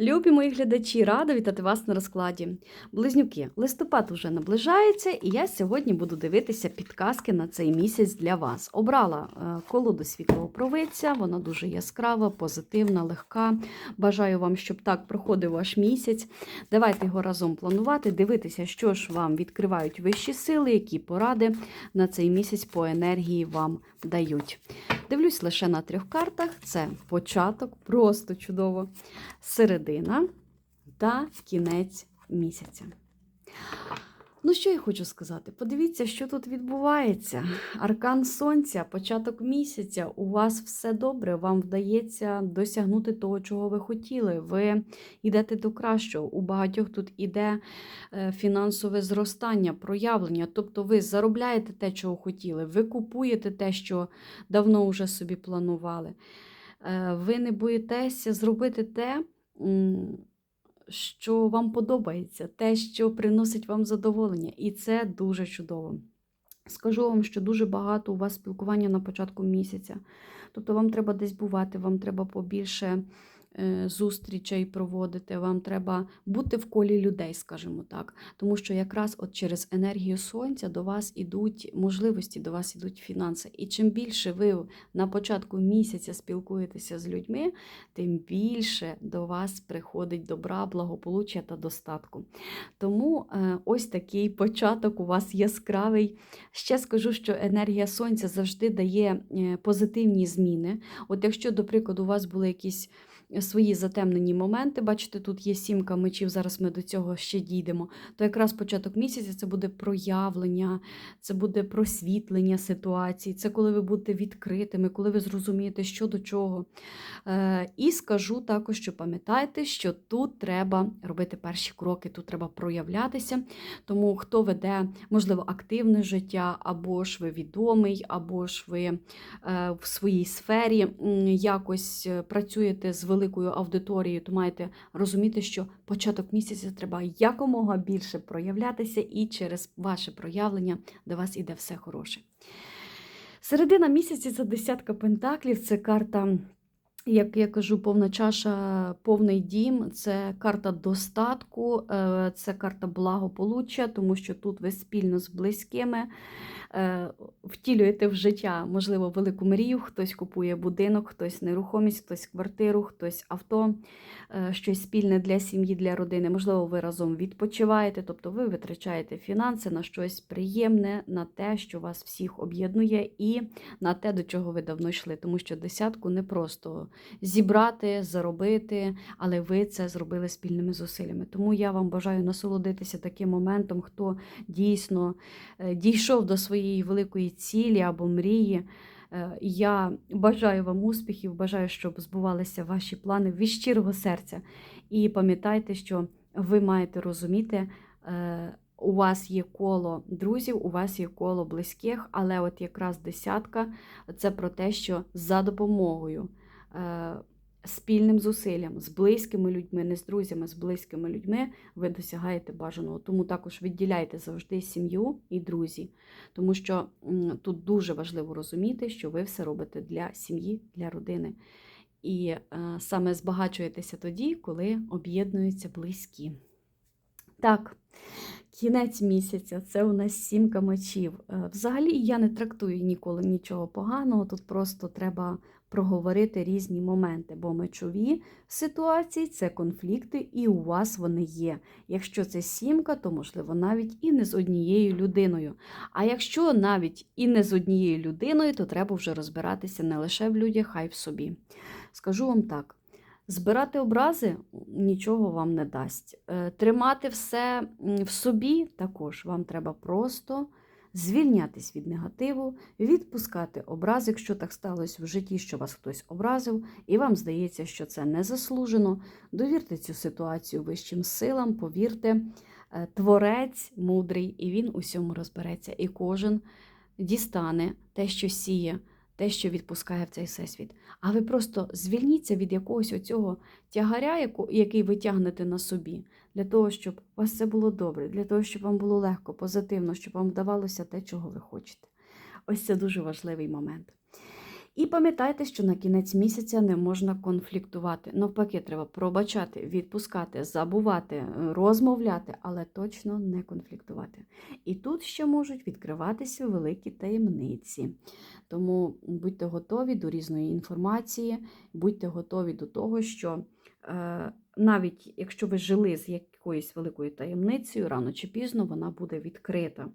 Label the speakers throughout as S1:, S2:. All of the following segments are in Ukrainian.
S1: Любі мої глядачі, рада вітати вас на розкладі. Близнюки, листопад уже наближається, і я сьогодні буду дивитися підказки на цей місяць для вас. Обрала е, колоду світлого провидця, вона дуже яскрава, позитивна, легка. Бажаю вам, щоб так проходив ваш місяць. Давайте його разом планувати, дивитися, що ж вам відкривають вищі сили, які поради на цей місяць по енергії вам дають. Дивлюсь лише на трьох картах: це початок, просто чудово, середина та кінець місяця. Ну, що я хочу сказати? Подивіться, що тут відбувається. Аркан сонця, початок місяця. У вас все добре, вам вдається досягнути того, чого ви хотіли. Ви йдете до кращого. У багатьох тут іде е, фінансове зростання, проявлення. Тобто ви заробляєте те, чого хотіли, ви купуєте те, що давно вже собі планували. Е, Ви не боїтеся зробити те. Що вам подобається, те, що приносить вам задоволення, і це дуже чудово. Скажу вам, що дуже багато у вас спілкування на початку місяця. Тобто вам треба десь бувати, вам треба побільше зустрічей проводити, вам треба бути в колі людей, скажімо так. Тому що якраз от через енергію сонця до вас ідуть можливості, до вас ідуть фінанси. І чим більше ви на початку місяця спілкуєтеся з людьми, тим більше до вас приходить добра, благополуччя та достатку. Тому е, ось такий початок у вас яскравий. Ще скажу, що енергія сонця завжди дає е, позитивні зміни. От якщо, до прикладу, у вас були якісь свої затемнені моменти, бачите, тут є сімка мечів, зараз ми до цього ще дійдемо, то якраз початок місяця це буде проявлення, це буде просвітлення ситуації, це коли ви будете відкритими, коли ви зрозумієте, що до чого. Е, І скажу також, що пам'ятайте, що тут треба робити перші кроки, тут треба проявлятися. Тому хто веде, можливо, активне життя, або ж ви відомий, або ж ви е, в своїй сфері якось е, працюєте з великою аудиторією, то маєте розуміти, що початок місяця треба якомога більше проявлятися, і через ваше проявлення до вас іде все хороше. Середина місяця це десятка пентаклів, це карта. Як я кажу, повна чаша, повний дім це карта достатку, е, це карта благополуччя, тому що тут ви спільно з близькими е, втілюєте в життя, можливо, велику мрію, хтось купує будинок, хтось нерухомість, хтось квартиру, хтось авто, е, щось спільне для сім'ї, для родини. Можливо, ви разом відпочиваєте, тобто ви витрачаєте фінанси на щось приємне, на те, що вас всіх об'єднує, і на те, до чого ви давно йшли. Тому що десятку не просто зібрати, заробити, але ви це зробили спільними зусиллями. Тому я вам бажаю насолодитися таким моментом, хто дійсно е, дійшов до своєї великої цілі або мрії. Е, Я бажаю вам успіхів, бажаю, щоб збувалися ваші плани від щирого серця. І пам'ятайте, що ви маєте розуміти. е, У вас є коло друзів, у вас є коло близьких, але от якраз десятка це про те, що за допомогою спільним зусиллям з близькими людьми, не з друзями, з близькими людьми ви досягаєте бажаного. Тому також відділяйте завжди сім'ю і друзі, тому що тут дуже важливо розуміти, що ви все робите для сім'ї, для родини. І е, саме збагачуєтеся тоді, коли об'єднуються близькі. Так, кінець місяця це у нас сімка мечів. Е, Взагалі я не трактую ніколи нічого поганого, тут просто треба проговорити різні моменти, бо мечові ситуації це конфлікти, і у вас вони є. Якщо це сімка, то можливо навіть і не з однією людиною. А якщо навіть і не з однією людиною, то треба вже розбиратися не лише в людях, а й в собі. Скажу вам так. Збирати образи нічого вам не дасть. Е, Тримати все в собі також вам треба просто звільнятись від негативу, відпускати образи, якщо так сталося в житті, що вас хтось образив, і вам здається, що це незаслужено. Довірте цю ситуацію вищим силам, повірте, е, творець мудрий, і він усьому розбереться. І кожен дістане те, що сіє те, що відпускає в цей всесвіт. А ви просто звільніться від якогось оцього тягаря, який ви тягнете на собі, для того, щоб у вас все було добре, для того, щоб вам було легко, позитивно, щоб вам вдавалося те, чого ви хочете. Ось це дуже важливий момент. І пам'ятайте, що на кінець місяця не можна конфліктувати. Навпаки, треба пробачати, відпускати, забувати, е, розмовляти, але точно не конфліктувати. І тут ще можуть відкриватися великі таємниці. Тому будьте готові до різної інформації, будьте готові до того, що е, навіть якщо ви жили з якоюсь великою таємницею, рано чи пізно вона буде відкрита.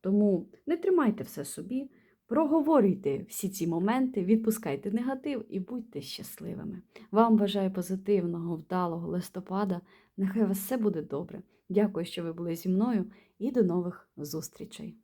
S1: Тому не тримайте все собі, проговорюйте всі ці моменти, відпускайте негатив і будьте щасливими. Вам бажаю позитивного, вдалого листопада. Нехай у вас все буде добре. Дякую, що ви були зі мною, і до нових зустрічей!